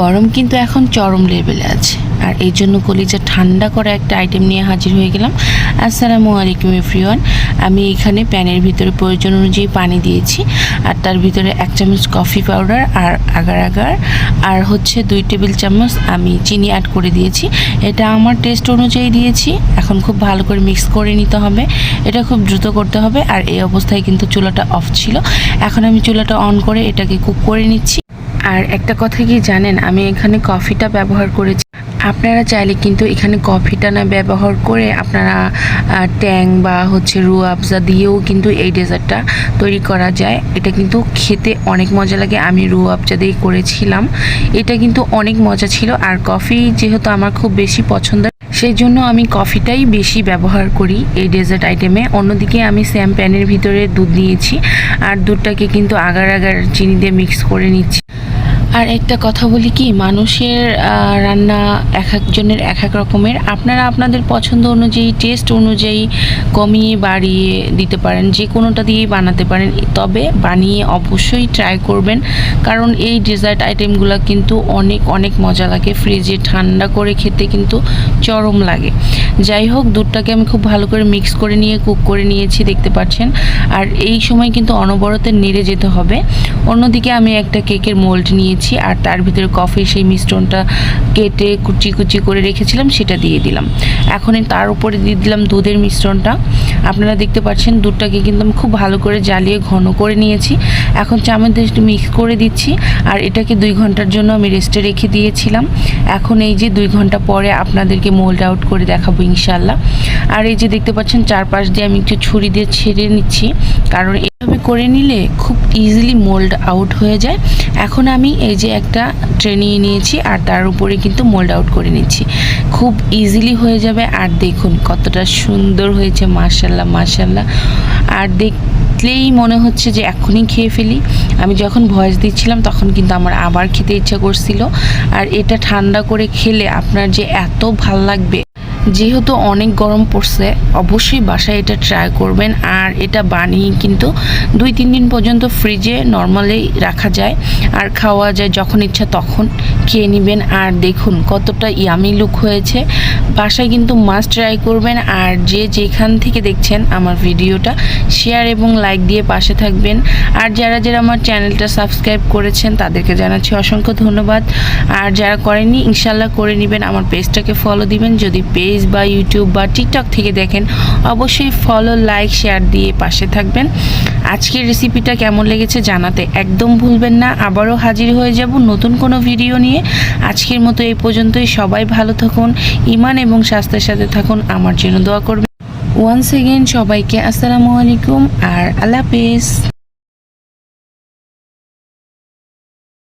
গরম কিন্তু এখন চরম লেভেলে আছে। আর এই জন্য কলিজা ঠান্ডা করা একটা আইটেম নিয়ে হাজির হয়ে গেলাম। আসসালামু আলাইকুম এভরিওয়ান আমি এখানে প্যানের ভিতরে প্রয়োজন অনুযায়ী পানি দিয়েছি। আর তার ভিতরে এক চামচ কফি পাউডার আর আগার আগার। আর হচ্ছে দুই টেবিল চামচ আমি চিনি অ্যাড করে দিয়েছি। এটা আমার টেস্ট অনুযায়ী দিয়েছি। এখন খুব ভালো করে মিক্স করে নিতে হবে। এটা খুব দ্রুত করতে হবে। আর এই অবস্থায় কিন্তু চুলাটা অফ ছিল। এখন আমি চুলাটা অন করে এটাকে কুক করে নিচ্ছি। আর একটা কথা কি জানেন? আমি এখানে কফিটা ব্যবহার করেছি। আপনারা চাইলে কিন্তু এখানে কফিটা না ব্যবহার করে আপনারা ট্যাং বা হচ্ছে রু আফজা দিয়েও কিন্তু এই ডেজার্টটা তৈরি করা যায়। এটা কিন্তু খেতে অনেক মজা লাগে। আমি রু আফজা দিয়ে করেছিলাম। এটা কিন্তু অনেক মজা ছিল। আর কফি যেহেতু আমার খুব বেশি পছন্দ সেই জন্য আমি কফিটাই বেশি ব্যবহার করি এই ডেজার্ট আইটেমে। অন্যদিকে আমি স্যাম প্যানের ভিতরে দুধ দিয়েছি আর দুধটাকে কিন্তু আগার আগার চিনি দিয়ে মিক্স করে নিচ্ছি। আর একটা কথা বলি কি, মানুষের রান্না এক একজনের এক এক রকমের। আপনারা আপনাদের পছন্দ অনুযায়ী টেস্ট অনুযায়ী কমিয়ে বাড়িয়ে দিতে পারেন, যে কোনোটা দিয়েই বানাতে পারেন। তবে বানিয়ে অবশ্যই ট্রাই করবেন, কারণ এই ডেজার্ট আইটেমগুলো কিন্তু অনেক অনেক মজা লাগে। ফ্রিজে ঠান্ডা করে খেতে কিন্তু চরম লাগে। যাই হোক, দুধটাকে আমি খুব ভালো করে মিক্স করে নিয়ে কুক করে নিয়েছি, দেখতে পাচ্ছেন। আর এই সময় কিন্তু অনবরত নেড়ে যেতে হবে। অন্যদিকে আমি একটা কেকের মোল্ড নিয়েছি। আর তার ভিতরে কফির সেই মিশ্রণটা কেটে কুচি কুচি করে রেখেছিলাম, সেটা দিয়ে দিলাম। এখন তার উপরে দিয়ে দিলাম দুধের মিশ্রণটা। আপনারা দেখতে পাচ্ছেন দুধটাকে কিন্তু আমি খুব ভালো করে জ্বালিয়ে ঘন করে নিয়েছি। এখন চামচ দিয়ে একটু মিক্স করে দিচ্ছি আর এটাকে দুই ঘণ্টার জন্য আমি রেস্টে রেখে দিয়েছিলাম। এখন এই যে দুই ঘণ্টা পরে আপনাদেরকে মোল্ড আউট করে দেখাবো ইনশাল্লাহ আর এই যে দেখতে পাচ্ছেন চারপাশ দিয়ে আমি একটু ছুরি দিয়ে ছেড়ে নিচ্ছি। কারণ এভাবে করে নিলে খুব ইজিলি মোল্ড আউট হয়ে যায়। এখন আমি এই যে একটা ট্রে নিয়ে নিয়েছি আর তার উপরে কিন্তু মোল্ড আউট করে নিচ্ছি। খুব ইজিলি হয়ে যাবে আর দেখুন কতটা সুন্দর হয়েছে মার্শাল্লাহ মার্শাল্লাহ আর দেখ দেখলেই মনে হচ্ছে যে এখনই খেয়ে ফেলি। আমি যখন ভয়েস দিচ্ছিলাম তখন কিন্তু আমার আবার খেতে ইচ্ছা করছিল। আর এটা ঠান্ডা করে খেলে আপনার যে এত ভালো লাগবে যেহেতু অনেক গরম পড়ছে, অবশ্যই বাসায় এটা ট্রাই করবেন। আর এটা বানিয়ে কিন্তু দুই, তিন দিন পর্যন্ত ফ্রিজে নর্মালি রাখা যায়। আর খাওয়া যায় যখন ইচ্ছা তখন খেয়ে নেবেন। আর দেখুন কতটা ইয়ামি লুক হয়েছে। বাসায় কিন্তু মাস্ট ট্রাই করবেন। আর যে যেখান থেকে দেখছেন আমার ভিডিওটা শেয়ার এবং লাইক দিয়ে পাশে থাকবেন। আর যারা যারা আমার চ্যানেলটা সাবস্ক্রাইব করেছেন, তাদেরকে জানাচ্ছি অসংখ্য ধন্যবাদ। আর যারা করেননি ইনশাল্লাহ করে নেবেন। আমার পেজটাকে ফলো দিবেন। যদি পেজ বা ইউটিউব বা টিকটক থেকে দেখেন, অবশ্যই ফলো লাইক শেয়ার দিয়ে পাশে থাকবেন। আজকের রেসিপিটা কেমন লেগেছে জানাতে একদম ভুলবেন না। আবারও হাজির হয়ে যাব নতুন কোনো ভিডিও নিয়ে। আজকের মতো এই পর্যন্তই। সবাই ভালো থাকুন ইমান এবং স্বাস্থ্যের সাথে থাকুন। আমার জন্য দোয়া করবেন। ওয়ান্স এগেন সবাইকে আসসালামু আলাইকুম আর আল্লাহ হাফেজ।